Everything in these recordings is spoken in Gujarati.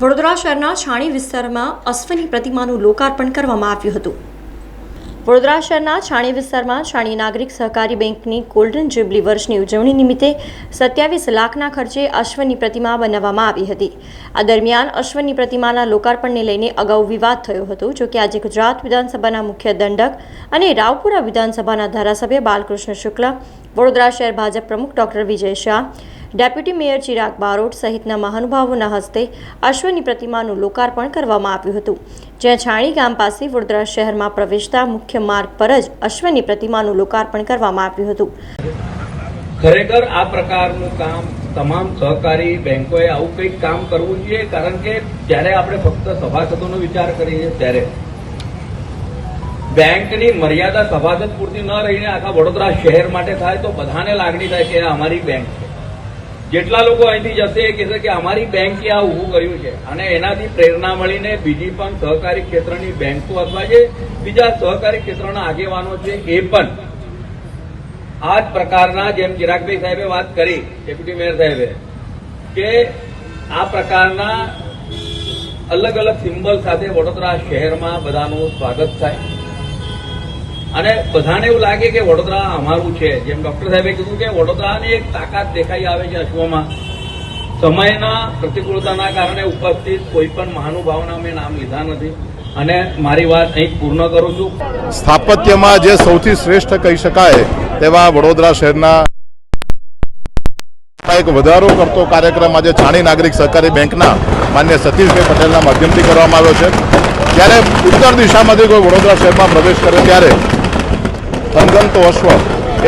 વડોદરા શહેરના છાણી વિસ્તારમાં અશ્વની પ્રતિમાનું લોકાર્પણ કરવામાં આવ્યું હતું. વડોદરા શહેરના છાણી વિસ્તારમાં છાણી નાગરિક સહકારી બેંકની ગોલ્ડન જ્યુબલી વર્ષની ઉજવણી નિમિત્તે સત્યાવીસ લાખના ખર્ચે અશ્વની પ્રતિમા બનાવવામાં આવી હતી. આ દરમિયાન અશ્વની પ્રતિમાના લોકાર્પણને લઈને અગાઉ વિવાદ થયો હતો, જો કે આજે ગુજરાત વિધાનસભાના મુખ્ય દંડક અને રાવપુરા વિધાનસભાના ધારાસભ્ય બાલકૃષ્ણ શુક્લ, વડોદરા શહેર ભાજપ પ્રમુખ doctor Vijay Shah deputy mayor Chirag Barot સહિતના મહાનુભાવોના હસ્તે અશ્વની પ્રતિમાનું લોકાર્પણ કરવામાં આવ્યું હતું. જ્યાં છાણી ગામ પાસે વડોદરા શહેરમાં પ્રવેશતા મુખ્ય માર્ગ પર જ અશ્વની પ્રતિમાનું લોકાર્પણ કરવામાં આવ્યું હતું. ખરેખર આ પ્રકારનું કામ તમામ સહકારી બેંકોએ આવું કંઈક કામ કરવું જોઈએ, કારણ કે જ્યારે આપણે ફક્ત સભાસદોનો વિચાર કરીએ ત્યારે બેંકની મર્યાદા સભાસદ પૂરતી ન રહીને આખા વડોદરા શહેર માટે થાય તો બધાને લાગણી થાય કે અમારી બેંક છે. જેટલા લોકો અહીંથી જશે એ કહેશે કે અમારી બેંકે આ ઊભું કર્યું છે. અને એનાથી પ્રેરણા મળીને બીજી પણ સહકારી ક્ષેત્રની બેંકો અથવા જે બીજા સહકારી ક્ષેત્રના આગેવાનો છે, એ પણ આ જ પ્રકારના જેમ ચિરાગભાઈ સાહેબે વાત કરી, ડેપ્યુટી મેયર સાહેબે, કે આ પ્રકારના અલગ અલગ સિમ્બલ સાથે વડોદરા શહેરમાં બધાનું સ્વાગત થાય. અને બધાને એવું લાગે કે વડોદરા અમારું છે. જેમ ડોક્ટર સાહેબે કીધું કે વડોદરાની એક તાકાત દેખાઈ આવે છે અશ્વમાં. સમયના પ્રતિકૂળતાના કારણે ઉપસ્થિત કોઈ પણ મહાનુભાવના મેં નામ લીધા નથી. અને મારી વાત અહીં પૂર્ણ કરું છું. સ્થાપત્યમાં જે સૌથી શ્રેષ્ઠ કહી શકાય તેવા વડોદરા શહેરના એક વધારો કરતો કાર્યક્રમ આજે છાણી નાગરિક સહકારી બેંકના માન્ય સતીશભાઈ પટેલના માધ્યમથી કરવામાં આવ્યો છે. જ્યારે ઉત્તર દિશામાંથી કોઈ વડોદરા શહેરમાં પ્રવેશ કરે ત્યારે થનગનતો અશ્વ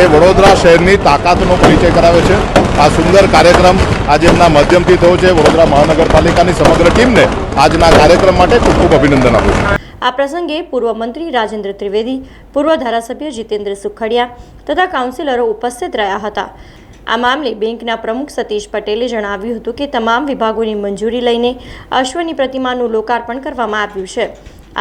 એ વડોદરા શહેરની તાકાતનો પરિચય કરાવે છે. આ સુંદર કાર્યક્રમ આજે એમના માધ્યમથી થયો છે. વડોદરા મહાનગરપાલિકાની સમગ્ર ટીમને આજના કાર્યક્રમ માટે ખૂબ ખૂબ અભિનંદન આપું છું. આ પ્રસંગે પૂર્વ મંત્રી રાજેન્દ્ર ત્રિવેદી, પૂર્વ ધારાસભ્ય જીતેન્દ્ર સુખડિયા તથા કાઉન્સિલરો ઉપસ્થિત રહ્યા હતા. આ મામલે બેંકના પ્રમુખ સતીશ પટેલે જણાવ્યું હતું કે તમામ વિભાગોની મંજૂરી લઈને અશ્વની પ્રતિમાનું લોકાર્પણ કરવામાં આવ્યું છે.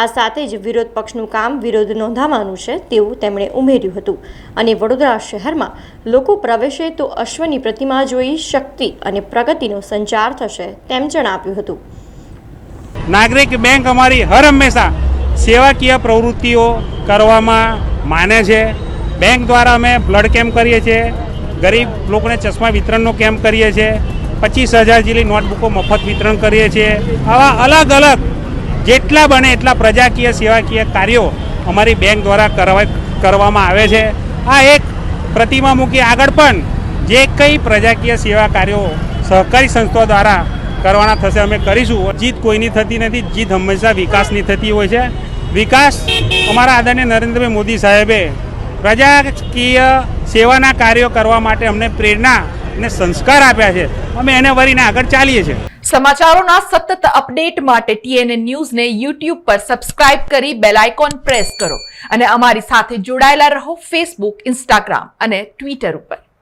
આ સાથે જ વિરોધ પક્ષનું કામ વિરોધ નોંધાવવાનું છે તેવું તેમણે ઉમેર્યું હતું. અને વડોદરા શહેરમાં લોકો પ્રવેશે તો અશ્વની પ્રતિમા જોઈ શક્તિ અને પ્રગતિનો સંચાર થશે તેમ જણાવ્યું હતું. નાગરિક બેંક અમારી હર હંમેશા સેવાકીય પ્રવૃત્તિઓ કરવામાં માને છે. બેંક દ્વારા અમે બ્લડ કેમ્પ કરીએ છીએ. ગરીબ લોકોને ચશ્મા વિતરણનો કેમ્પ કરીએ છીએ. પચીસ હજાર જેટલી નોટબુકો મફત વિતરણ કરીએ છીએ. આવા અલગ અલગ જેટલા બને એટલા પ્રજાકીય, સેવાકીય કાર્યો અમારી બેંક દ્વારા કરવા, કરવામાં આવે છે. આ એક પ્રતિમા મૂકી આગળ પણ જે કંઈ પ્રજાકીય સેવા કાર્યો સહકારી સંસ્થાઓ દ્વારા કરવાના થશે, અમે કરીશું. જીત કોઈની થતી નથી, જીત હંમેશા વિકાસની થતી હોય છે. વિકાસ અમારા આદરણીય નરેન્દ્રભાઈ મોદી સાહેબે પ્રજાકીય સેવાના કાર્યો કરવા માટે અમને પ્રેરણા અને સંસ્કાર આપ્યા છે. અમે એને વરીને આગળ ચાલીએ છીએ. સમાચારોના સતત અપડેટ માટે ટીએનએ ન્યૂઝને યુટ્યુબ પર સબસ્ક્રાઇબ કરી બેલ આઇકોન પ્રેસ કરો અને અમારી સાથે જોડાયેલા રહો ફેસબુક ઇન્સ્ટાગ્રામ અને ટ્વિટર ઉપર.